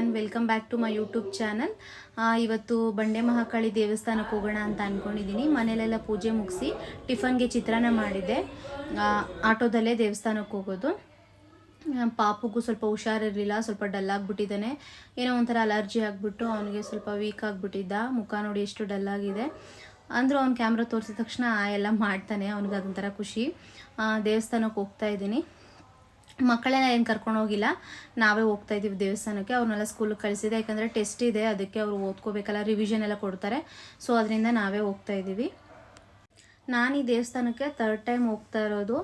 One welcome back to my YouTube channel ಇವತ್ತು ಬಂಡೆ ಮಹಾಕಾಳಿ ದೇವಸ್ಥಾನಕ್ಕೆ ಹೋಗೋಣ ಅಂತ ಅಂದ್ಕೊಂಡಿದ್ದೀನಿ ಮನೇಲೆಲ್ಲ ಪೂಜೆ ಮುಗಿಸಿ ಟಿಫನ್ಗೆ ಚಿತ್ರಾನ್ನ ಮಾಡಿದ್ದೆ ಆಟೋದಲ್ಲೇ ದೇವಸ್ಥಾನಕ್ಕೆ ಹೋಗೋದು. ಪಾಪುಗೂ ಸ್ವಲ್ಪ ಹುಷಾರಿರಲಿಲ್ಲ, ಸ್ವಲ್ಪ ಡಲ್ ಆಗಿಬಿಟ್ಟಿದ್ದಾನೆ. ಏನೋ ಒಂಥರ ಅಲರ್ಜಿ ಆಗಿಬಿಟ್ಟು ಅವನಿಗೆ ಸ್ವಲ್ಪ ವೀಕ್ ಆಗಿಬಿಟ್ಟಿದ್ದ. ಮುಖ ನೋಡಿ ಎಷ್ಟು ಡಲ್ಲಾಗಿದೆ ಅಂದರೂ ಅವ್ನು ಕ್ಯಾಮ್ರಾ ತೋರಿಸಿದ ತಕ್ಷಣ ಎಲ್ಲ ಮಾಡ್ತಾನೆ. ಅವ್ನಿಗೆ ಅದೊಂಥರ ಖುಷಿ. ದೇವಸ್ಥಾನಕ್ಕೆ ಹೋಗ್ತಾ ಇದ್ದೀನಿ. ಮಕ್ಕಳನ್ನ ಏನು ಕರ್ಕೊಂಡು ಹೋಗಿಲ್ಲ. ನಾವೇ ಹೋಗ್ತಾ ಇದ್ದೀವಿ ದೇವಸ್ಥಾನಕ್ಕೆ. ಅವ್ರನ್ನೆಲ್ಲ ಸ್ಕೂಲಿಗೆ ಕಳಿಸಿದೆ. ಯಾಕಂದರೆ ಟೆಸ್ಟ್ ಇದೆ. ಅದಕ್ಕೆ ಅವರು ಓದ್ಕೋಬೇಕಲ್ಲ ರಿವಿಷನ್ ಎಲ್ಲ ಕೊಡ್ತಾರೆ. ಸೊ ಅದರಿಂದ ನಾವೇ ಹೋಗ್ತಾ ಇದ್ದೀವಿ ನಾನು ಈ ದೇವಸ್ಥಾನಕ್ಕೆ ಥರ್ಡ್ ಟೈಮ್ ಹೋಗ್ತಾ ಇರೋದು.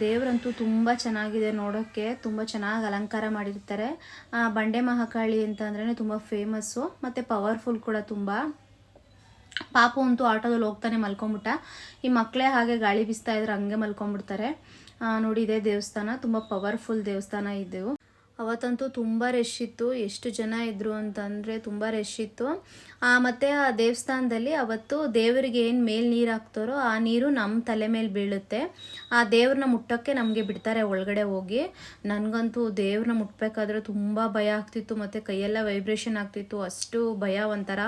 ದೇವರಂತೂ ತುಂಬ ಚೆನ್ನಾಗಿದೆ ನೋಡೋಕ್ಕೆ. ತುಂಬ ಚೆನ್ನಾಗಿ ಅಲಂಕಾರ ಮಾಡಿರ್ತಾರೆ. ಬಂಡೆ ಮಹಾಕಾಳಿ ಅಂತ ಅಂದ್ರೆ ತುಂಬ ಫೇಮಸ್ಸು ಮತ್ತು ಪವರ್ಫುಲ್ ಕೂಡ ತುಂಬ. ಪಾಪು ಅಂತೂ ಆಟೋದಲ್ಲಿ ಹೋಗ್ತಾನೆ ಮಲ್ಕೊಂಬಿಟ್ಟ ಈ ಮಕ್ಕಳೇ ಹಾಗೆ ಗಾಳಿ ಬೀಸ್ತಾ ಇದ್ರೆ ಹಂಗೆ ಮಲ್ಕೊಂಬಿಡ್ತಾರೆ ನೋಡಿ ಇದೆ ದೇವಸ್ಥಾನ. ತುಂಬ ಪವರ್ಫುಲ್ ದೇವಸ್ಥಾನ ಇದ್ದೆವು ಅವತ್ತಂತೂ ತುಂಬ ರಶ್ ಇತ್ತು. ಎಷ್ಟು ಜನ ಇದ್ದರು ಅಂತಂದರೆ ತುಂಬ ರಶ್ ಇತ್ತು. ಮತ್ತು ಆ ದೇವಸ್ಥಾನದಲ್ಲಿ ಅವತ್ತು ದೇವರಿಗೆ ಏನು ಮೇಲೆ ನೀರು ಹಾಕ್ತಾರೋ ಆ ನೀರು ನಮ್ಮ ತಲೆ ಮೇಲೆ ಬೀಳುತ್ತೆ. ಆ ದೇವ್ರನ್ನ ಮುಟ್ಟೋಕ್ಕೆ ನಮಗೆ ಬಿಡ್ತಾರೆ ಒಳಗಡೆ ಹೋಗಿ. ನನಗಂತೂ ದೇವ್ರನ್ನ ಮುಟ್ಬೇಕಾದ್ರೆ ತುಂಬ ಭಯ ಆಗ್ತಿತ್ತು. ಮತ್ತು ಕೈಯೆಲ್ಲ ವೈಬ್ರೇಷನ್ ಆಗ್ತಿತ್ತು. ಅಷ್ಟು ಭಯ ಒಂಥರ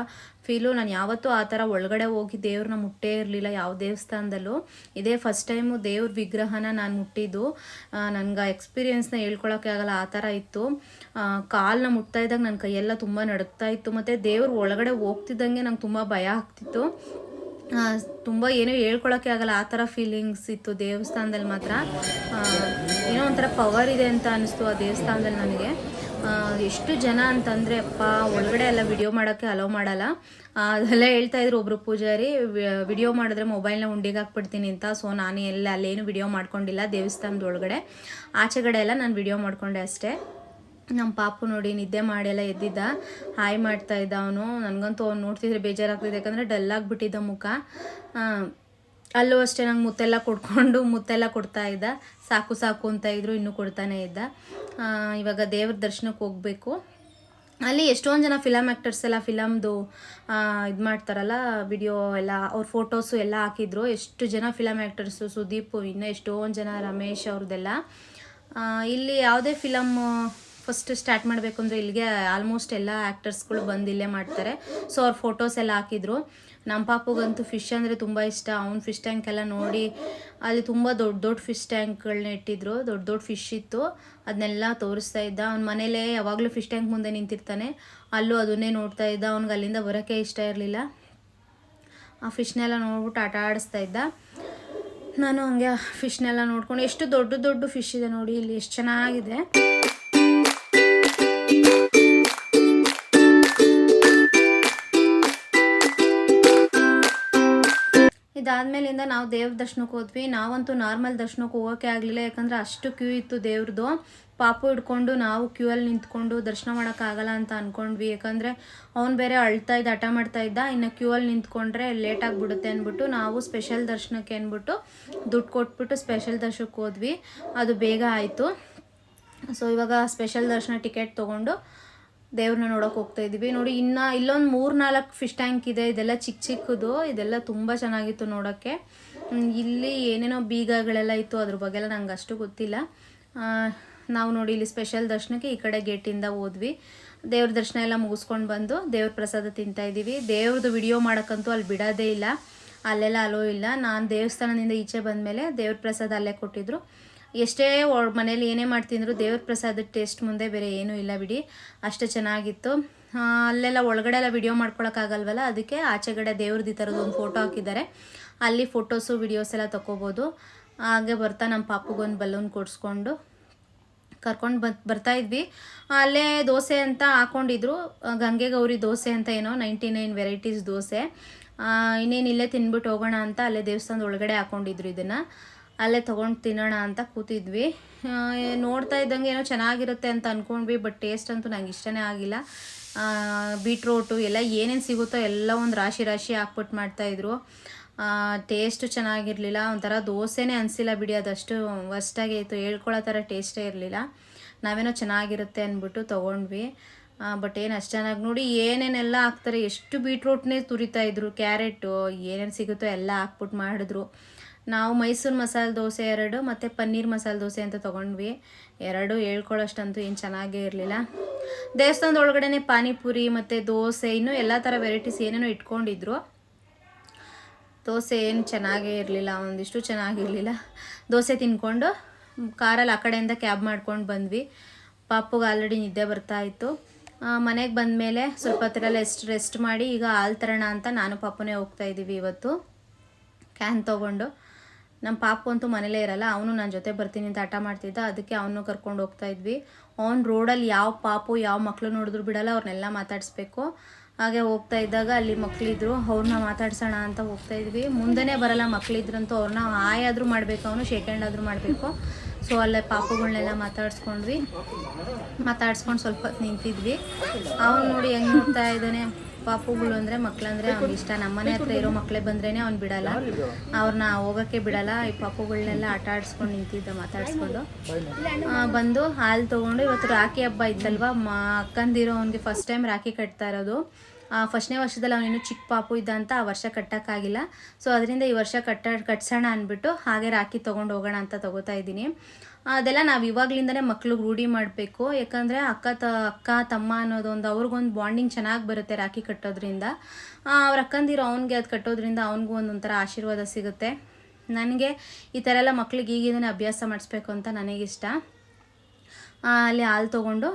ಫೀಲು. ನಾನು ಯಾವತ್ತೂ ಆ ಥರ ಒಳಗಡೆ ಹೋಗಿ ದೇವ್ರನ್ನ ಮುಟ್ಟೇ ಇರಲಿಲ್ಲ ಯಾವ ದೇವಸ್ಥಾನದಲ್ಲೂ. ಇದೇ ಫಸ್ಟ್ ಟೈಮು ದೇವ್ರ ವಿಗ್ರಹನ ನಾನು ಮುಟ್ಟಿದ್ದು. ನನಗೆ ಎಕ್ಸ್ಪೀರಿಯೆನ್ಸ್ನ ಹೇಳ್ಕೊಳಕ್ಕೆ ಆಗಲ್ಲ, ಆ ಥರ ಇತ್ತು. ಕಾಲನ್ನ ಮುಟ್ತಾ ಇದ್ದಾಗ ನನ್ನ ಕೈಯೆಲ್ಲ ತುಂಬ ನಡುಕ್ತಾ ಇತ್ತು. ಮತ್ತು ದೇವ್ರು ಒಳಗಡೆ ಹೋಗ್ತಿದ್ದಂಗೆ ನಂಗೆ ತುಂಬ ಭಯ ಆಗ್ತಿತ್ತು. ತುಂಬ ಏನೂ ಹೇಳ್ಕೊಳಕ್ಕೆ ಆಗಲ್ಲ, ಆ ಥರ ಫೀಲಿಂಗ್ಸ್ ಇತ್ತು ದೇವಸ್ಥಾನದಲ್ಲಿ ಮಾತ್ರ. ಏನೋ ಒಂಥರ ಪವರ್ ಇದೆ ಅಂತ ಅನಿಸ್ತು ಆ ದೇವಸ್ಥಾನದಲ್ಲಿ ನನಗೆ. ಎಷ್ಟು ಜನ ಅಂತಂದರೆ, ಅಪ್ಪ, ಒಳಗಡೆ ಎಲ್ಲ ವಿಡಿಯೋ ಮಾಡೋಕ್ಕೆ ಅಲೋ ಮಾಡಲ್ಲ. ಅದೆಲ್ಲ ಹೇಳ್ತಾ ಇದ್ರು ಒಬ್ರು ಪೂಜಾರಿ ವಿಡಿಯೋ ಮಾಡಿದ್ರೆ ಮೊಬೈಲ್ನ ಉಂಡಿಗೆ ಹಾಕ್ಬಿಡ್ತೀನಿ ಅಂತ. ಸೊ ನಾನು ಎಲ್ಲ ಅಲ್ಲೇನು ವಿಡಿಯೋ ಮಾಡ್ಕೊಂಡಿಲ್ಲ, ದೇವಸ್ಥಾನದ ಒಳಗಡೆ. ಆಚೆಗಡೆ ಎಲ್ಲ ನಾನು ವಿಡಿಯೋ ಮಾಡ್ಕೊಂಡೆ ಅಷ್ಟೇ. ನಮ್ಮ ಪಾಪು ನೋಡಿ ನಿದ್ದೆ ಮಾಡಿ ಎಲ್ಲ ಎದ್ದಿದ್ದ. ಹಾಯ್ ಮಾಡ್ತಾ ಇದ್ದ ಅವನು. ನನಗಂತೂ ಅವ್ನು ನೋಡ್ತಿದ್ರೆ ಬೇಜಾರಾಗ್ತಿದೆ, ಯಾಕಂದರೆ ಡಲ್ಲಾಗಿಬಿಟ್ಟಿದ್ದ ಮುಖ. ಅಲ್ಲೂ ಅಷ್ಟೇ ನಂಗೆ ಮುತ್ತೆಲ್ಲ ಕೊಡ್ಕೊಂಡು ಮುತ್ತೆಲ್ಲ ಕೊಡ್ತಾ ಇದ್ದ. ಸಾಕು ಸಾಕು ಅಂತ ಇದ್ರು, ಇನ್ನೂ ಕೊಡ್ತಾನೆ ಇದ್ದ. ಇವಾಗ ದೇವ್ರ ದರ್ಶನಕ್ಕೆ ಹೋಗಬೇಕು. ಅಲ್ಲಿ ಎಷ್ಟೊಂದು ಜನ ಫಿಲಮ್ ಆ್ಯಕ್ಟರ್ಸ್ ಎಲ್ಲ ಫಿಲಮ್ದು ಇದು ಮಾಡ್ತಾರಲ್ಲ ವಿಡಿಯೋ ಎಲ್ಲ, ಅವ್ರ ಫೋಟೋಸು ಎಲ್ಲ ಹಾಕಿದ್ರು. ಎಷ್ಟು ಜನ ಫಿಲಮ್ ಆ್ಯಕ್ಟರ್ಸು ಸುದೀಪ್, ಇನ್ನೂ ಎಷ್ಟೊಂದು ಜನ ರಮೇಶ್ ಅವ್ರದ್ದೆಲ್ಲ ಇಲ್ಲಿ ಯಾವುದೇ ಫಿಲಮ್ ಫಸ್ಟ್ ಸ್ಟಾರ್ಟ್ ಮಾಡಬೇಕು ಅಂದರೆ ಇಲ್ಲಿಗೆ ಆಲ್ಮೋಸ್ಟ್ ಎಲ್ಲ ಆ್ಯಕ್ಟರ್ಸ್ಗಳು ಬಂದು ಇಲ್ಲೇ ಮಾಡ್ತಾರೆ. ಸೊ ಅವ್ರ ಫೋಟೋಸ್ ಎಲ್ಲ ಹಾಕಿದ್ರು. ನಮ್ಮ ಪಾಪಗಂತೂ ಫಿಶ್ ಅಂದರೆ ತುಂಬ ಇಷ್ಟ. ಅವ್ನ ಫಿಶ್ ಟ್ಯಾಂಕ್ ಎಲ್ಲ ನೋಡಿ ಅಲ್ಲಿ ತುಂಬ ದೊಡ್ಡ ದೊಡ್ಡ ಫಿಶ್ ಟ್ಯಾಂಕ್ಗಳನ್ನ ಇಟ್ಟಿದ್ರು. ದೊಡ್ಡ ದೊಡ್ಡ ಫಿಶ್ ಇತ್ತು. ಅದನ್ನೆಲ್ಲ ತೋರಿಸ್ತಾ ಇದ್ದ. ಅವ್ನ ಮನೇಲೇ ಯಾವಾಗಲೂ ಫಿಶ್ ಟ್ಯಾಂಕ್ ಮುಂದೆ ನಿಂತಿರ್ತಾನೆ. ಅಲ್ಲೂ ಅದನ್ನೇ ನೋಡ್ತಾ ಇದ್ದ. ಅವ್ನಿಗೆ ಅಲ್ಲಿಂದ ಬರೋಕ್ಕೆ ಇಷ್ಟ ಇರಲಿಲ್ಲ. ಆ ಫಿಶ್ನೆಲ್ಲ ನೋಡ್ಬಿಟ್ಟು ಆಟ ಆಡಿಸ್ತಾ ಇದ್ದ. ನಾನು ಹಂಗೆ ಫಿಶ್ನೆಲ್ಲ ನೋಡ್ಕೊಂಡು, ಎಷ್ಟು ದೊಡ್ಡ ದೊಡ್ಡ ಫಿಶ್ ಇದೆ ನೋಡಿ, ಇಲ್ಲಿ ಎಷ್ಟು ಚೆನ್ನಾಗಿದೆ. ಇದಾದ್ಮೇಲಿಂದ ನಾವು ದೇವ್ರ ದರ್ಶನಕ್ಕೆ ಹೋದ್ವಿ. ನಾವಂತೂ ನಾರ್ಮಲ್ ದರ್ಶನಕ್ಕೆ ಹೋಗೋಕೆ ಆಗಲಿಲ್ಲ. ಯಾಕಂದರೆ ಅಷ್ಟು ಕ್ಯೂ ಇತ್ತು ದೇವ್ರದ್ದು. ಪಾಪು ಹಿಡ್ಕೊಂಡು ನಾವು ಕ್ಯೂ ಅಲ್ಲಿ ನಿಂತ್ಕೊಂಡು ದರ್ಶನ ಮಾಡೋಕ್ಕಾಗಲ್ಲ ಅಂತ ಅಂದ್ಕೊಂಡ್ವಿ ಯಾಕಂದರೆ ಅವ್ನು ಬೇರೆ ಅಳ್ತಾ ಇದ್ದ, ಹಠ ಮಾಡ್ತಾ ಇದ್ದ. ಇನ್ನು ಕ್ಯೂ ಅಲ್ಲಿ ನಿಂತ್ಕೊಂಡ್ರೆ ಲೇಟ್ ಆಗಿಬಿಡುತ್ತೆ ಅಂದ್ಬಿಟ್ಟು ನಾವು ಸ್ಪೆಷಲ್ ದರ್ಶನಕ್ಕೆ ಅಂದ್ಬಿಟ್ಟು ದುಡ್ಡು ಕೊಟ್ಬಿಟ್ಟು ಸ್ಪೆಷಲ್ ದರ್ಶನಕ್ಕೆ ಹೋದ್ವಿ. ಅದು ಬೇಗ ಆಯಿತು. ಸೊ ಇವಾಗ ಸ್ಪೆಷಲ್ ದರ್ಶನ ಟಿಕೆಟ್ ತೊಗೊಂಡು ದೇವ್ರನ್ನ ನೋಡೋಕೆ ಹೋಗ್ತಾ ಇದ್ದೀವಿ. ನೋಡಿ, ಇನ್ನ ಇಲ್ಲೊಂದು ಮೂರು ನಾಲ್ಕು ಫಿಶ್ ಟ್ಯಾಂಕ್ ಇದೆ. ಇದೆಲ್ಲ ಚಿಕ್ಕ ಚಿಕ್ಕದು. ಇದೆಲ್ಲ ತುಂಬ ಚೆನ್ನಾಗಿತ್ತು ನೋಡೋಕ್ಕೆ. ಇಲ್ಲಿ ಏನೇನೋ ಬೀಗಗಳೆಲ್ಲ ಇತ್ತು ಅದ್ರ ಬಗ್ಗೆ ಎಲ್ಲ ನಂಗೆ ಅಷ್ಟು ಗೊತ್ತಿಲ್ಲ. ನಾವು ನೋಡಿ ಇಲ್ಲಿ ಸ್ಪೆಷಲ್ ದರ್ಶನಕ್ಕೆ ಈ ಕಡೆ ಗೇಟಿಂದ ಹೋದ್ವಿ. ದೇವ್ರ ದರ್ಶನ ಎಲ್ಲ ಮುಗಿಸ್ಕೊಂಡು ಬಂದು ದೇವ್ರ ಪ್ರಸಾದ ತಿಂತಾ ಇದ್ದೀವಿ. ದೇವ್ರದ್ದು ವಿಡಿಯೋ ಮಾಡೋಕ್ಕಂತೂ ಅಲ್ಲಿ ಬಿಡೋದೇ ಇಲ್ಲ. ಅಲ್ಲೆಲ್ಲ ಅಲೋ ಇಲ್ಲ. ನಾನು ದೇವಸ್ಥಾನದಿಂದ ಈಚೆ ಬಂದಮೇಲೆ ದೇವ್ರ ಪ್ರಸಾದ ಅಲ್ಲೇ ಕೊಟ್ಟಿದ್ರು. ಎಷ್ಟೇ ಮನೇಲಿ ಏನೇ ಮಾಡ್ತಿದ್ರು ದೇವ್ರ ಪ್ರಸಾದದ ಟೇಸ್ಟ್ ಮುಂದೆ ಬೇರೆ ಏನೂ ಇಲ್ಲ ಬಿಡಿ. ಅಷ್ಟು ಚೆನ್ನಾಗಿತ್ತು. ಅಲ್ಲೆಲ್ಲ ಒಳಗಡೆ ಎಲ್ಲ ವಿಡಿಯೋ ಮಾಡ್ಕೊಳಕ್ಕಾಗಲ್ವಲ್ಲ ಅದಕ್ಕೆ ಆಚೆಗಡೆ ದೇವ್ರದ್ದು ಈ ಥರದ್ದು ಒಂದು ಫೋಟೋ ಹಾಕಿದ್ದಾರೆ. ಅಲ್ಲಿ ಫೋಟೋಸು, ವಿಡಿಯೋಸ್ ಎಲ್ಲ ತೊಗೋಬೋದು ಹಾಗೆ ಬರ್ತಾ ನಮ್ಮ ಪಾಪುಗೊಂದು ಬಲೂನ್ ಕೊಡಿಸ್ಕೊಂಡು ಕರ್ಕೊಂಡು ಬರ್ತಾ ಇದ್ವಿ. ಅಲ್ಲೇ ದೋಸೆ ಅಂತ ಹಾಕೊಂಡಿದ್ರು. ಗಂಗೆ ಗೌರಿ ದೋಸೆ ಅಂತ ಏನೋ ನೈಂಟಿ ನೈನ್ ವೆರೈಟೀಸ್ ದೋಸೆ. ಇನ್ನೇನು ಇಲ್ಲೇ ತಿನ್ಬಿಟ್ಟು ಹೋಗೋಣ ಅಂತ ಅಲ್ಲೇ ದೇವಸ್ಥಾನದ ಒಳಗಡೆ ಹಾಕೊಂಡಿದ್ರು ಇದನ್ನು. ಅಲ್ಲೇ ತೊಗೊಂಡು ತಿನ್ನೋಣ ಅಂತ ಕೂತಿದ್ವಿ. ನೋಡ್ತಾ ಇದ್ದಂಗೆ ಏನೋ ಚೆನ್ನಾಗಿರುತ್ತೆ ಅಂತ ಅಂದ್ಕೊಂಡ್ವಿ ಬಟ್ ಟೇಸ್ಟ್ ಅಂತೂ ನಂಗೆ ಇಷ್ಟನೇ ಆಗಿಲ್ಲ. ಬೀಟ್ರೋಟು ಎಲ್ಲ ಏನೇನು ಸಿಗುತ್ತೋ ಎಲ್ಲ ಒಂದು ರಾಶಿ ರಾಶಿ ಹಾಕ್ಬಿಟ್ಟು ಮಾಡ್ತಾಯಿದ್ರು ಟೇಸ್ಟು ಚೆನ್ನಾಗಿರಲಿಲ್ಲ, ಒಂಥರ ದೋಸೆನೇ ಅನಿಸಿಲ್ಲ ಬಿಡಿ, ಅದಷ್ಟು ವರ್ಸ್ಟಾಗಿ ಇತ್ತು. ಹೇಳ್ಕೊಳ್ಳೋ ಥರ ಟೇಸ್ಟೇ ಇರಲಿಲ್ಲ. ನಾವೇನೋ ಚೆನ್ನಾಗಿರುತ್ತೆ ಅಂದ್ಬಿಟ್ಟು ತೊಗೊಂಡ್ವಿ. ಬಟ್ ಏನು ಅಷ್ಟು ಚೆನ್ನಾಗಿ ನೋಡಿ ಏನೇನೆಲ್ಲ ಹಾಕ್ತಾರೆ, ಎಷ್ಟು ಬೀಟ್ರೂಟ್ನೇ ತುರಿತಾ ಇದ್ರು, ಕ್ಯಾರೆಟು, ಏನೇನು ಸಿಗುತ್ತೋ ಎಲ್ಲ ಹಾಕ್ಬಿಟ್ಟು ಮಾಡಿದ್ರು. ನಾವು ಮೈಸೂರು ಮಸಾಲೆ ದೋಸೆ ಎರಡು ಮತ್ತು ಪನ್ನೀರ್ ಮಸಾಲೆ ದೋಸೆ ಅಂತ ತೊಗೊಂಡ್ವಿ. ಎರಡು ಹೇಳ್ಕೊಳ್ಳೋಷ್ಟಂತೂ ಏನು ಚೆನ್ನಾಗೇ ಇರಲಿಲ್ಲ. ದೇವಸ್ಥಾನದ ಒಳಗಡೆ ಪಾನಿಪುರಿ ಮತ್ತು ದೋಸೆ, ಇನ್ನೂ ಎಲ್ಲ ಥರ ವೆರೈಟೀಸ್ ಏನೇನೋ ಇಟ್ಕೊಂಡಿದ್ರು. ದೋಸೆ ಏನು ಚೆನ್ನಾಗೇ ಇರಲಿಲ್ಲ, ಒಂದಿಷ್ಟು ಚೆನ್ನಾಗಿರಲಿಲ್ಲ. ದೋಸೆ ತಿನ್ಕೊಂಡು ಕಾರಲ್ಲಿ ಆ ಕಡೆಯಿಂದ ಕ್ಯಾಬ್ ಮಾಡ್ಕೊಂಡು ಬಂದ್ವಿ. ಪಾಪುಗೆ ಆಲ್ರೆಡಿ ನಿದ್ದೆ ಬರ್ತಾ ಇತ್ತು. ಮನೆಗೆ ಬಂದಮೇಲೆ ಸ್ವಲ್ಪ ಹೊತ್ತೆಲ್ಲ ರೆಸ್ಟ್ ರೆಸ್ಟ್ ಮಾಡಿ ಈಗ ಹಾಲು ತರೋಣ ಅಂತ ನಾನು ಪಾಪನೇ ಹೋಗ್ತಾ ಇದ್ದೀವಿ ಇವತ್ತು. ಕ್ಯಾನ್ ತೊಗೊಂಡು. ನಮ್ಮ ಪಾಪು ಅಂತೂ ಮನೇಲೇ ಇರಲ್ಲ, ಅವನು ನನ್ನ ಜೊತೆ ಬರ್ತೀನಿ ಅಂತ ಹಠ ಮಾಡ್ತಿದ್ದ, ಅದಕ್ಕೆ ಅವನು ಕರ್ಕೊಂಡು ಹೋಗ್ತಾ ಇದ್ವಿ. ಅವ್ನು ರೋಡಲ್ಲಿ ಯಾವ ಪಾಪು, ಯಾವ ಮಕ್ಕಳು ನೋಡಿದ್ರು ಬಿಡಲ್ಲ ಅವ್ರನ್ನೆಲ್ಲ ಮಾತಾಡಿಸ್ಬೇಕು. ಹಾಗೆ ಹೋಗ್ತಾ ಇದ್ದಾಗ ಅಲ್ಲಿ ಮಕ್ಕಳಿದ್ರು ಅವ್ರನ್ನ ಮಾತಾಡ್ಸೋಣ ಅಂತ ಹೋಗ್ತಾ ಇದ್ವಿ. ಮುಂದೆನೇ ಬರಲ್ಲ ಮಕ್ಕಳಿದ್ರಂತೂ ಅವ್ರನ್ನ ಆಯಾದರೂ ಮಾಡಬೇಕು ಅವನು ಶೇಕ್ ಆದರೂ ಮಾಡಬೇಕು. ಸೊ ಅಲ್ಲೇ ಪಾಪುಗಳನ್ನೆಲ್ಲ ಮಾತಾಡಿಸ್ಕೊಂಡ್ವಿ. ಮಾತಾಡ್ಸ್ಕೊಂಡು ಸ್ವಲ್ಪ ನಿಂತಿದ್ವಿ. ಅವ್ನು ನೋಡಿ ಹೆಂಗೆ ನೋಡ್ತಾ ಇದ್ದಾನೆ. ಪಾಪುಗಳು ಅಂದರೆ ಮಕ್ಕಳಂದ್ರೆ ಅವ್ನಿಗೆ ಇಷ್ಟ. ನಮ್ಮನೆ ಹತ್ರ ಇರೋ ಮಕ್ಕಳೇ ಬಂದ್ರೇನೆ ಅವ್ನು ಬಿಡಲ್ಲ. ಅವ್ರನ್ನ ಹೋಗಕ್ಕೆ ಬಿಡಲ್ಲ. ಈ ಪಾಪುಗಳನ್ನೆಲ್ಲ ಆಟ ಆಡಿಸ್ಕೊಂಡು ನಿಂತಿದ್ದ ಮಾತಾಡಿಸ್ಕೊಂಡು. ಬಂದು ಹಾಲು ತೊಗೊಂಡು ಇವತ್ತು ರಾಖಿ ಹಬ್ಬ ಇತ್ತಲ್ವ? ಮಾ ಅಕ್ಕಂದಿರೋ ಅವ್ನಿಗೆ ಫಸ್ಟ್ ಟೈಮ್ ರಾಖಿ ಕಟ್ತಾ ಇರೋದು. ಫಸ್ಟ್ನೇ ವರ್ಷದಲ್ಲಿ ಅವನಿನ್ನು ಚಿಕ್ಕ ಪಾಪು ಇದ್ದ ಅಂತ ಆ ವರ್ಷ ಕಟ್ಟೋಕ್ಕಾಗಿಲ್ಲ. ಸೊ ಅದರಿಂದ ಈ ವರ್ಷ ಕಟ್ಟ ಕಟ್ಸೋಣ ಅಂದ್ಬಿಟ್ಟು ಹಾಗೆ ರಾಖಿ ತೊಗೊಂಡು ಹೋಗೋಣ ಅಂತ ತಗೋತಾ ಇದ್ದೀನಿ. ಅದೆಲ್ಲ ನಾವು ಇವಾಗ್ಲಿಂದನೇ ಮಕ್ಳಿಗೆ ರೂಢಿ ಮಾಡಬೇಕು. ಯಾಕಂದರೆ ಅಕ್ಕ ತ, ಅಕ್ಕ, ತಮ್ಮ ಅನ್ನೋದೊಂದು ಅವ್ರಿಗೊಂದು ಬಾಂಡಿಂಗ್ ಚೆನ್ನಾಗಿ ಬರುತ್ತೆ ರಾಖಿ ಕಟ್ಟೋದ್ರಿಂದ. ಅವ್ರ ಅಕ್ಕಂದಿರೋ ಅವ್ನಿಗೆ ಅದು ಕಟ್ಟೋದ್ರಿಂದ ಅವ್ನಿಗೂ ಒಂದೊಂಥರ ಆಶೀರ್ವಾದ ಸಿಗುತ್ತೆ. ನನಗೆ ಈ ಥರ ಎಲ್ಲ ಮಕ್ಳಿಗೆ ಈಗಿಂದನೇ ಅಭ್ಯಾಸ ಮಾಡಿಸ್ಬೇಕು ಅಂತ ನನಗಿಷ್ಟ. ಅಲ್ಲಿ ಹಾಲು ತೊಗೊಂಡು,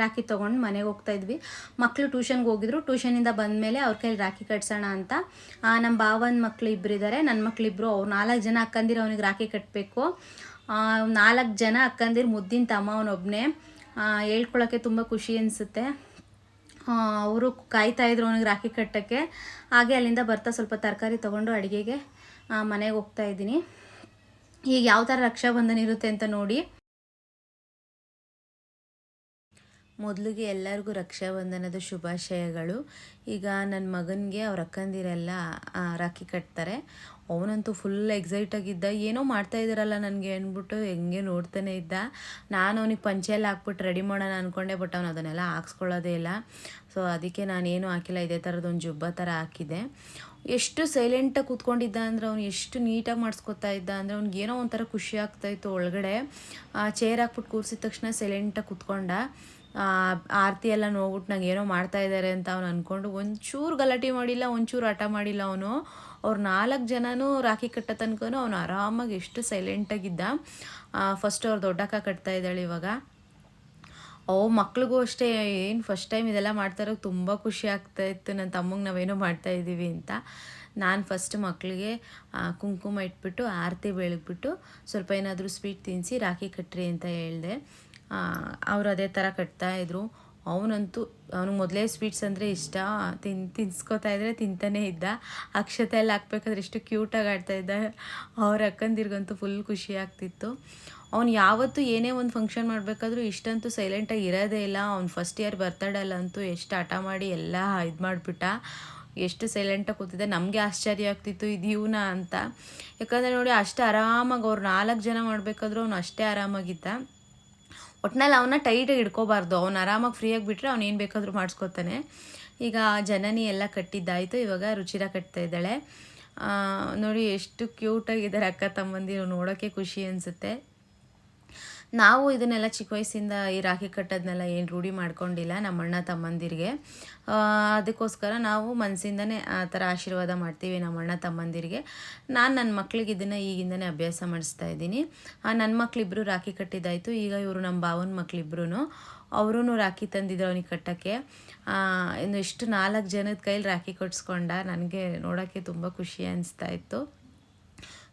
ರಾಖಿ ತೊಗೊಂಡು ಮನೆಗೆ ಹೋಗ್ತಾ ಇದ್ವಿ. ಮಕ್ಕಳು ಟ್ಯೂಷನ್ಗೆ ಹೋಗಿದ್ರು. ಟ್ಯೂಷನಿಂದ ಬಂದಮೇಲೆ ಅವ್ರ ಕೈಲಿ ರಾಖಿ ಕಟ್ಸೋಣ ಅಂತ. ನಮ್ಮ ಭಾವನ ಮಕ್ಕಳು ಇಬ್ಬರಿದ್ದಾರೆ ನನ್ನ ಮಕ್ಕಳಿಬ್ರು ಅವ್ರು ನಾಲ್ಕು ಜನ ಅಕ್ಕಂದಿರು ಅವನಿಗೆ ರಾಖಿ ಕಟ್ಟಬೇಕು ನಾಲ್ಕು ಜನ ಅಕ್ಕಂದಿರು ಮುದ್ದಿನ ತಮ್ಮ ಅವನೊಬ್ಬನೇ ಹೇಳ್ಕೊಳಕ್ಕೆ ತುಂಬ ಖುಷಿ ಅನಿಸುತ್ತೆ. ಅವರು ಕಾಯ್ತಾ ಇದ್ರು ಅವನಿಗೆ ರಾಖಿ ಕಟ್ಟೋಕ್ಕೆ. ಹಾಗೆ ಅಲ್ಲಿಂದ ಬರ್ತಾ ಸ್ವಲ್ಪ ತರಕಾರಿ ತೊಗೊಂಡು ಅಡುಗೆಗೆ ಮನೆಗೆ ಹೋಗ್ತಾ ಇದ್ದೀನಿ. ಈಗ ಯಾವ ಥರ ರಕ್ಷಾಬಂಧನ ಇರುತ್ತೆ ಅಂತ ನೋಡಿ ಮೊದಲಿಗೆ ಎಲ್ಲರಿಗೂ ರಕ್ಷಾಬಂಧನದ ಶುಭಾಶಯಗಳು. ಈಗ ನನ್ನ ಮಗನಿಗೆ ಅವ್ರ ಅಕ್ಕಂದಿರೆಲ್ಲ ಆ, ರಾಖಿ ಕಟ್ತಾರೆ. ಅವನಂತೂ ಫುಲ್ ಎಕ್ಸೈಟ್ ಆಗಿದ್ದ. ಏನೋ ಮಾಡ್ತಾ ಇದ್ದಾರಲ್ಲ ನನಗೆ ಅಂದ್ಬಿಟ್ಟು ಹೆಂಗೆ ನೋಡ್ತಾನೆ ಇದ್ದ. ನಾನು ಅವನಿಗೆ ಪಂಚೆಲ್ಲ ಹಾಕ್ಬಿಟ್ಟು ರೆಡಿ ಮಾಡೋಣ ಅಂದ್ಕೊಂಡೆ ಬಟ್ ಅವನು ಅದನ್ನೆಲ್ಲ ಹಾಕ್ಸ್ಕೊಳ್ಳೋದೇ ಇಲ್ಲ. ಸೊ ಅದಕ್ಕೆ ನಾನೇನು ಹಾಕಿಲ್ಲ. ಇದೇ ಥರದೊಂದು ಜುಬ್ಬ ಥರ ಹಾಕಿದೆ. ಎಷ್ಟು ಸೈಲೆಂಟಾಗಿ ಕೂತ್ಕೊಂಡಿದ್ದ ಅಂದರೆ ಅವ್ನು ಎಷ್ಟು ನೀಟಾಗಿ ಮಾಡಿಸ್ಕೊತಾ ಇದ್ದ ಅಂದರೆ ಅವ್ನಿಗೇನೋ ಒಂಥರ ಖುಷಿ ಆಗ್ತಾಯಿತ್ತು ಒಳಗಡೆ. ಚೇರ್ ಹಾಕ್ಬಿಟ್ಟು ಕೂರಿಸಿದ ತಕ್ಷಣ ಸೈಲೆಂಟಾಗಿ ಕೂತ್ಕೊಂಡ. ಆ, ಆರತಿ ಎಲ್ಲ ನೋಡ್ಬಿಟ್ಟು ನಂಗೆ ಏನೋ ಮಾಡ್ತಾ ಇದ್ದಾರೆ ಅಂತ ಅವ್ನು ಅಂದ್ಕೊಂಡು ಒಂಚೂರು ಗಲಾಟೆ ಮಾಡಿಲ್ಲ, ಒಂಚೂರು ಹಠ ಮಾಡಿಲ್ಲ ಅವನು. ಅವ್ರು ನಾಲ್ಕು ಜನನೂ ರಾಖಿ ಕಟ್ಟೋ ತನಕನೂ ಅವನು ಆರಾಮಾಗಿ ಎಷ್ಟು ಸೈಲೆಂಟಾಗಿದ್ದ ಫಸ್ಟ್ ಅವ್ರು ದೊಡ್ಡಕ್ಕ ಕಟ್ತಾ ಇದ್ದಾಳೆ ಇವಾಗ. ಅವು ಮಕ್ಳಿಗೂ ಅಷ್ಟೇ, ಏನು ಫಸ್ಟ್ ಟೈಮ್ ಇದೆಲ್ಲ ಮಾಡ್ತಾರೋ ತುಂಬ ಖುಷಿ ಆಗ್ತಾ ಇತ್ತು. ನನ್ನ ತಮ್ಮಗೆ ನಾವೇನೋ ಮಾಡ್ತಾ ಇದ್ದೀವಿ ಅಂತ. ನಾನು ಫಸ್ಟ್ ಮಕ್ಕಳಿಗೆ ಕುಂಕುಮ ಇಟ್ಬಿಟ್ಟು, ಆರತಿ ಬೆಳಗ್ಬಿಟ್ಟು ಸ್ವಲ್ಪ ಏನಾದರೂ ಸ್ವೀಟ್ ತಿನ್ನಿಸಿ ರಾಖಿ ಕಟ್ಟ್ರಿ ಅಂತ ಹೇಳಿದೆ. ಅವರು ಅದೇ ಥರ ಕಟ್ತಾ ಇದ್ರು. ಅವನಂತೂ, ಅವನಿಗೆ ಮೊದಲೇ ಸ್ವೀಟ್ಸ್ ಅಂದರೆ ಇಷ್ಟ. ತಿನ್, ತಿನ್ಸ್ಕೊತಾ ಇದ್ದರೆ ತಿಂತಾನೇ ಇದ್ದ. ಅಕ್ಷತೆ ಎಲ್ಲ ಹಾಕ್ಬೇಕಾದ್ರೆ ಎಷ್ಟು ಕ್ಯೂಟಾಗಿ ಆಡ್ತಾ ಇದ್ದ. ಅವ್ರ ಅಕ್ಕಂದಿರ್ಗಂತೂ ಫುಲ್ ಖುಷಿ ಆಗ್ತಿತ್ತು. ಅವ್ನು ಯಾವತ್ತೂ ಏನೇ ಒಂದು ಫಂಕ್ಷನ್ ಮಾಡಬೇಕಾದ್ರೂ ಇಷ್ಟಂತೂ ಸೈಲೆಂಟಾಗಿ ಇರೋದೇ ಇಲ್ಲ. ಅವ್ನು ಫಸ್ಟ್ ಇಯರ್ ಬರ್ತಡೇಲಂತೂ ಎಷ್ಟು ಹಠ ಮಾಡಿ ಎಲ್ಲ ಇದು ಮಾಡಿಬಿಟ್ಟ. ಎಷ್ಟು ಸೈಲೆಂಟಾಗಿ ಕೂತಿದ್ದೆ. ನಮಗೆ ಆಶ್ಚರ್ಯ ಆಗ್ತಿತ್ತು. ಇದು ಇವನ ಅಂತ. ಯಾಕಂದರೆ ನೋಡಿ ಅಷ್ಟು ಆರಾಮಾಗಿ ಅವ್ರು ನಾಲ್ಕು ಜನ ಮಾಡಬೇಕಾದ್ರೂ ಅವ್ನು ಅಷ್ಟೇ ಆರಾಮಾಗಿದ್ದ. ಒಟ್ನಲ್ಲಿ ಅವನ್ನ ಟೈಟಾಗಿ ಇಟ್ಕೋಬಾರ್ದು ಅವ್ನು ಆರಾಮಾಗಿ ಫ್ರೀಯಾಗಿ ಬಿಟ್ಟರೆ ಅವ್ನು ಏನು ಬೇಕಾದರೂ ಮಾಡಿಸ್ಕೊತಾನೆ. ಈಗ ಜನನಿ ಎಲ್ಲ ಕಟ್ಟಿದ್ದಾಯಿತು. ಇವಾಗ ರುಚಿರ ಕಟ್ತಾ ಇದ್ದಾಳೆ. ನೋಡಿ, ಎಷ್ಟು ಕ್ಯೂಟಾಗಿದ್ದಾರೆ ಅಕ್ಕ, ತಮ್ಮಂದಿರು. ನೋಡೋಕ್ಕೆ ಖುಷಿ ಅನಿಸುತ್ತೆ. ನಾವು ಇದನ್ನೆಲ್ಲ ಚಿಕ್ಕ ವಯಸ್ಸಿಂದ ಈ ರಾಖಿ ಕಟ್ಟೋದನ್ನೆಲ್ಲ ಏನು ರೂಢಿ ಮಾಡ್ಕೊಂಡಿಲ್ಲ ನಮ್ಮ ಅಣ್ಣ ತಮ್ಮಂದಿರಿಗೆ ಅದಕ್ಕೋಸ್ಕರ ನಾವು ಮನಸ್ಸಿಂದನೇ ಆ ಥರ ಆಶೀರ್ವಾದ ಮಾಡ್ತೀವಿ ನಮ್ಮ ಅಣ್ಣ ತಮ್ಮಂದಿರಿಗೆ. ನಾನು ನನ್ನ ಮಕ್ಳಿಗೆ ಇದನ್ನು ಈಗಿಂದನೇ ಅಭ್ಯಾಸ ಮಾಡಿಸ್ತಾ ಇದ್ದೀನಿ. ನನ್ನ ಮಕ್ಳಿಬ್ರು ರಾಖಿ ಕಟ್ಟಿದ್ದಾಯಿತು, ಈಗ ಇವರು ನಮ್ಮ ಭಾವನ ಮಕ್ಳಿಬ್ರು ಅವರೂ ರಾಖಿ ತಂದಿದ್ರು ಅವನಿಗೆ ಕಟ್ಟೋಕ್ಕೆ. ಇನ್ನು ಇಷ್ಟು ನಾಲ್ಕು ಜನದ ಕೈಲಿ ರಾಖಿ ಕಟ್ಸ್ಕೊಂಡ ನನಗೆ ನೋಡೋಕ್ಕೆ ತುಂಬ ಖುಷಿ ಅನಿಸ್ತಾ ಇತ್ತು.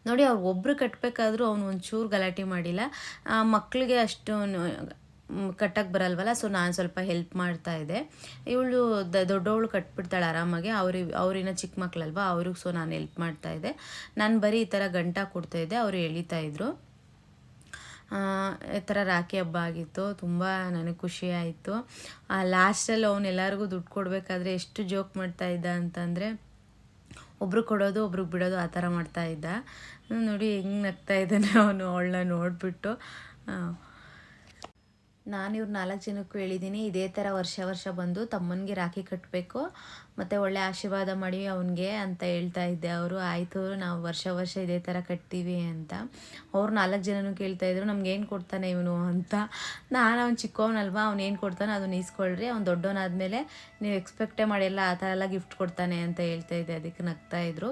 ನೋಡಿ, ಅವ್ರು ಒಬ್ಬರು ಕಟ್ಟಬೇಕಾದ್ರೂ ಅವನು ಒಂಚೂರು ಗಲಾಟೆ ಮಾಡಿಲ್ಲ. ಮಕ್ಕಳಿಗೆ ಅಷ್ಟು ಕಟ್ಟಕ್ಕೆ ಬರಲ್ವಲ್ಲ, ಸೊ ನಾನು ಸ್ವಲ್ಪ ಹೆಲ್ಪ್ ಮಾಡ್ತಾ ಇದ್ದೆ. ಇವಳು ದ, ದೊಡ್ಡವಳು ಕಟ್ಬಿಡ್ತಾಳೆ ಆರಾಮಾಗಿ. ಅವ್ರಿಗೆ ಅವ್ರಿನ ಚಿಕ್ಕ ಮಕ್ಕಳಲ್ವ ಅವ್ರಿಗೆ ಸೊ ನಾನು ಹೆಲ್ಪ್ ಮಾಡ್ತಾ ಇದ್ದೆ. ನಾನು ಬರೀ ಈ ಥರ ಗಂಟ ಕೊಡ್ತಾ ಇದ್ದೆ, ಅವರು ಎಳಿತಾ ಇದ್ರು. ಈ ಥರ ರಾಖಿ ಹಬ್ಬ ಆಗಿತ್ತು, ತುಂಬ ನನಗೆ ಖುಷಿ ಆಯಿತು. ಲಾಸ್ಟಲ್ಲಿ ಅವನು ಎಲ್ಲರಿಗೂ ದುಡ್ಡು ಕೊಡಬೇಕಾದ್ರೆ ಎಷ್ಟು ಜೋಕ್ ಮಾಡ್ತಾ ಇದ್ದ ಅಂತಂದರೆ ಒಬ್ರು ಕೊಡೋದು ಒಬ್ರಿಗೆ ಬಿಡೋದು ಆ ಥರ ಮಾಡ್ತಾ ಇದ್ದ. ನೋಡಿ ಹೆಂಗೆ ನಗ್ತಾ ಇದ್ದಾನೆ ಅವನು ಅವಳನ್ನ ನೋಡಿಬಿಟ್ಟು. ನಾನು ಇವ್ರು ನಾಲ್ಕು ಜನಕ್ಕೂ ಹೇಳಿದ್ದೀನಿ ಇದೇ ಥರ ವರ್ಷ ವರ್ಷ ಬಂದು ತಮ್ಮನಿಗೆ ರಾಖಿ ಕಟ್ಟಬೇಕು ಮತ್ತು ಒಳ್ಳೆ ಆಶೀರ್ವಾದ ಮಾಡಿ ಅವನಿಗೆ ಅಂತ ಹೇಳ್ತಾ ಇದ್ದೆ ಅವರು. ಆಯಿತು, ನಾವು ವರ್ಷ ವರ್ಷ ಇದೇ ಥರ ಕಟ್ತೀವಿ ಅಂತ. ಅವ್ರು ನಾಲ್ಕು ಜನನೂ ಕೇಳ್ತಾ ಇದ್ರು, ನಮ್ಗೆ ಏನು ಕೊಡ್ತಾನೆ ಇವನು ಅಂತ. ನಾನು ಅವ್ನು ಚಿಕ್ಕವನಲ್ವಾ, ಅವ್ನು ಏನು ಕೊಡ್ತಾನೆ ಅದನ್ನ ಇಸ್ಕೊಳ್ರಿ ಅವ್ನು ದೊಡ್ಡವನಾದ್ಮೇಲೆ ನೀವು ಎಕ್ಸ್ಪೆಕ್ಟೇ ಮಾಡಿಲ್ಲ, ಆ ಥರ ಎಲ್ಲ ಗಿಫ್ಟ್ ಕೊಡ್ತಾನೆ ಅಂತ ಹೇಳ್ತಾ ಇದ್ದೆ, ಅದಕ್ಕೆ ನಗ್ತಾ ಇದ್ರು.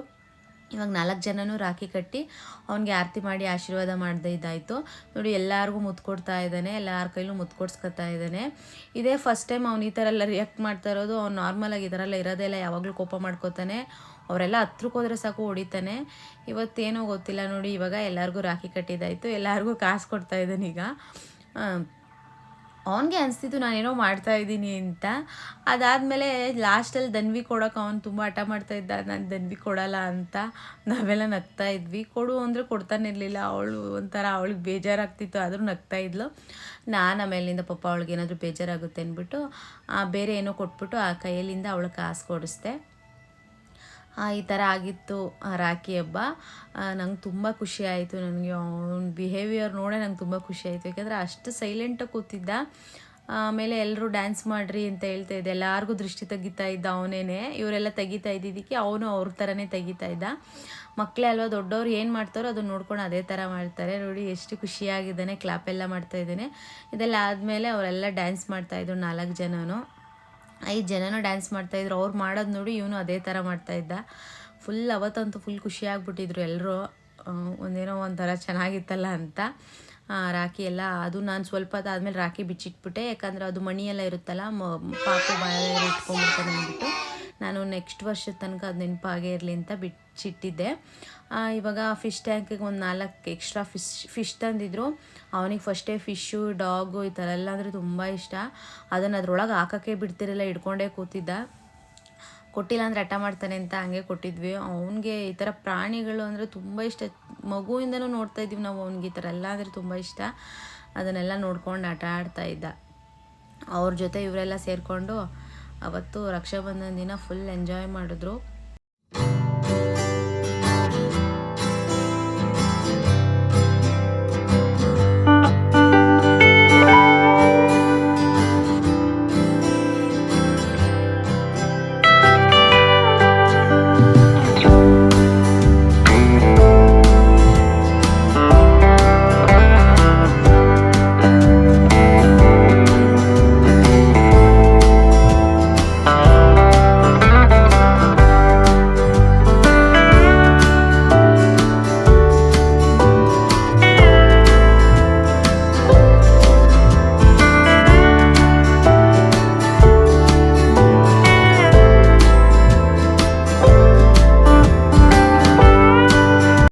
ಇವಾಗ ನಾಲ್ಕು ಜನನೂ ರಾಖಿ ಕಟ್ಟಿ ಅವ್ನಿಗೆ ಆರತಿ ಮಾಡಿ, ಆಶೀರ್ವಾದ ಮಾಡ್ದೆ ಇದಾಯಿತು. ನೋಡಿ, ಎಲ್ಲರಿಗೂ ಮುತ್ತು ಕೊಡ್ತಾ ಇದ್ದಾನೆ ಎಲ್ಲರ ಕೈಲೂ ಮುತ್ತು ಕೊಡ್ಸ್ಕೊತಾ ಇದ್ದಾನೆ. ಇದೇ ಫಸ್ಟ್ ಟೈಮ್ ಅವ್ನು ಈ ಥರ ಎಲ್ಲ ರಿಯಾಕ್ಟ್ ಮಾಡ್ತಾ ಇರೋದು, ಅವ್ನು ನಾರ್ಮಲಾಗಿ ಈ ಥರ ಎಲ್ಲ ಇರೋದೇ ಇಲ್ಲ, ಯಾವಾಗಲೂ ಕೋಪ ಮಾಡ್ಕೋತಾನೆ. ಅವರೆಲ್ಲ ಹತ್ರಕ್ಕೆ ಹೋದರೆ ಸಾಕು, ಹೊಡಿತಾನೆ. ಇವತ್ತೇನೋ ಗೊತ್ತಿಲ್ಲ ನೋಡಿ, ಇವಾಗ ಎಲ್ಲರಿಗೂ ರಾಖಿ ಕಟ್ಟಿದ್ದಾಯಿತು ಎಲ್ಲರಿಗೂ ಕಾಸು ಕೊಡ್ತಾ ಇದ್ದಾನೆ ಈಗ. ಅವನಿಗೆ ಅನಿಸ್ತಿತ್ತು ನಾನೇನೋ ಮಾಡ್ತಾ ಇದ್ದೀನಿ ಅಂತ. ಅದಾದಮೇಲೆ ಲಾಸ್ಟಲ್ಲಿ ದನ್ವಿ ಕೊಡೋಕೆ ಅವ್ನು ತುಂಬ ಹಠ ಮಾಡ್ತಾ ಇದ್ದ, ನಾನು ದನ್ವಿ ಕೊಡಲ್ಲ ಅಂತ. ನಾವೆಲ್ಲ ನಗ್ತಾ ಇದ್ವಿ. ಕೊಡು ಅಂದರೆ ಕೊಡ್ತಾನೆ ಇರಲಿಲ್ಲ. ಅವಳು ಒಂಥರ ಅವಳಿಗೆ ಬೇಜಾರಾಗ್ತಿತ್ತು, ಆದರೂ ನಗ್ತಾ ಇದ್ಲು. ನಾನು ಆಮೇಲಿಂದ ಪಪ್ಪ ಅವಳಿಗೆ ಏನಾದರೂ ಬೇಜಾರಾಗುತ್ತೆ ಅಂದ್ಬಿಟ್ಟು ಬೇರೆ ಏನೋ ಕೊಟ್ಬಿಟ್ಟು ಆ ಕೈಯಲ್ಲಿಂದ ಅವಳು ಕಾಸು ಕೊಡಿಸ್ದೆ. ಈ ಥರ ಆಗಿತ್ತು ರಾಖಿ ಹಬ್ಬ. ನಂಗೆ ತುಂಬ ಖುಷಿ ಆಯಿತು. ನನಗೆ ಅವ್ನ ಬಿಹೇವಿಯರ್ ನೋಡೇ ನಂಗೆ ತುಂಬ ಖುಷಿ ಆಯಿತು. ಯಾಕಂದರೆ ಅಷ್ಟು ಸೈಲೆಂಟಾಗಿ ಕೂತಿದ್ದ. ಆಮೇಲೆ ಎಲ್ಲರೂ ಡ್ಯಾನ್ಸ್ ಮಾಡಿರಿ ಅಂತ ಹೇಳ್ತಾ ಇದ್ದೆ. ಎಲ್ಲರಿಗೂ ದೃಷ್ಟಿ ತೆಗಿತಾ ಇದ್ದ ಅವನೇನೆ. ಇವರೆಲ್ಲ ತೆಗಿತಾ ಇದ್ದಿದ್ದಕ್ಕೆ ಅವನು ಅವ್ರ ಥರನೇ ತೆಗಿತಾ ಇದ್ದ. ಮಕ್ಕಳೇ ಅಲ್ವಾ, ದೊಡ್ಡವ್ರು ಏನು ಮಾಡ್ತಾರೋ ಅದನ್ನು ನೋಡ್ಕೊಂಡು ಅದೇ ಥರ ಮಾಡ್ತಾರೆ. ನೋಡಿ, ಎಷ್ಟು ಖುಷಿಯಾಗಿದ್ದಾನೆ. ಕ್ಲಾಪ್ ಎಲ್ಲ ಮಾಡ್ತಾ ಇದ್ದಾನೆ. ಇದೆಲ್ಲ ಆದಮೇಲೆ ಅವರೆಲ್ಲ ಡ್ಯಾನ್ಸ್ ಮಾಡ್ತಾಯಿದ್ರು ನಾಲ್ಕು ಜನನು. ಐದು ಜನನೂ ಡ್ಯಾನ್ಸ್ ಮಾಡ್ತಾಯಿದ್ರು ಅವ್ರು ಮಾಡೋದು ನೋಡಿ ಇವನು ಅದೇ ಥರ ಮಾಡ್ತಾಯಿದ್ದ ಫುಲ್ ಅವತ್ತಂತೂ ಫುಲ್ ಖುಷಿಯಾಗ್ಬಿಟ್ಟಿದ್ರು ಎಲ್ಲರೂ ಒಂದೇನೋ ಒಂಥರ ಚೆನ್ನಾಗಿತ್ತಲ್ಲ ಅಂತ. ರಾಖಿ ಎಲ್ಲ, ಅದು ನಾನು ಸ್ವಲ್ಪ ಹೊತ್ತಾದ್ಮೇಲೆ ರಾಖಿ ಬಿಚ್ಚಿಟ್ಬಿಟ್ಟೆ. ಯಾಕಂದರೆ ಅದು ಮಣಿ ಎಲ್ಲ ಇರುತ್ತಲ್ಲ, ಮ, ಪಾಪು ಬಾಯಲ್ಲ ಇಟ್ಕೊಂಡ್ಬಿಡ್ತಾನೆ ಅಂದ್ಬಿಟ್ಟು ನಾನು ನೆಕ್ಸ್ಟ್ ವರ್ಷದ ತನಕ ಅದು ನೆನಪಾಗೇ ಇರಲಿ ಅಂತ ಬಿಚ್ಚಿಟ್ಟಿದ್ದೆ. ಇವಾಗ ಫಿಶ್ ಟ್ಯಾಂಕಿಗೆ ಒಂದು ನಾಲ್ಕು ಎಕ್ಸ್ಟ್ರಾ ಫಿಶ್ ಫಿಶ್ ತಂದಿದ್ರು. ಅವನಿಗೆ ಫಸ್ಟೇ ಫಿಶ್ಶು ಡಾಗು ಈ ಥರ ಎಲ್ಲ ಅಂದರೆ ತುಂಬ ಇಷ್ಟ. ಅದನ್ನು ಅದ್ರೊಳಗೆ ಹಾಕೋಕ್ಕೆ ಬಿಡ್ತಿರಲಿಲ್ಲ ಹಿಡ್ಕೊಂಡೇ ಕೂತಿದ್ದ. ಕೊಟ್ಟಿಲ್ಲ ಅಂದರೆ ಹಠ ಮಾಡ್ತಾನೆ ಅಂತ ಹಂಗೆ ಕೊಟ್ಟಿದ್ವಿ. ಅವನಿಗೆ ಈ ಥರ ಪ್ರಾಣಿಗಳು ಅಂದರೆ ತುಂಬ ಇಷ್ಟ. ಮಗುವಿಂದನೂ ನೋಡ್ತಾ ಇದ್ದೀವಿ ನಾವು ಅವ್ನಿಗೆ ಈ ಥರ ಎಲ್ಲ ಅಂದರೆ ತುಂಬ ಇಷ್ಟ. ಅದನ್ನೆಲ್ಲ ನೋಡ್ಕೊಂಡು ಆಟ ಆಡ್ತಾ ಇದ್ದ. ಅವ್ರ ಜೊತೆ ಇವರೆಲ್ಲ ಸೇರಿಕೊಂಡು ಅವತ್ತು ರಕ್ಷಾಬಂಧನ ದಿನ ಫುಲ್ ಎಂಜಾಯ್ ಮಾಡಿದ್ರು.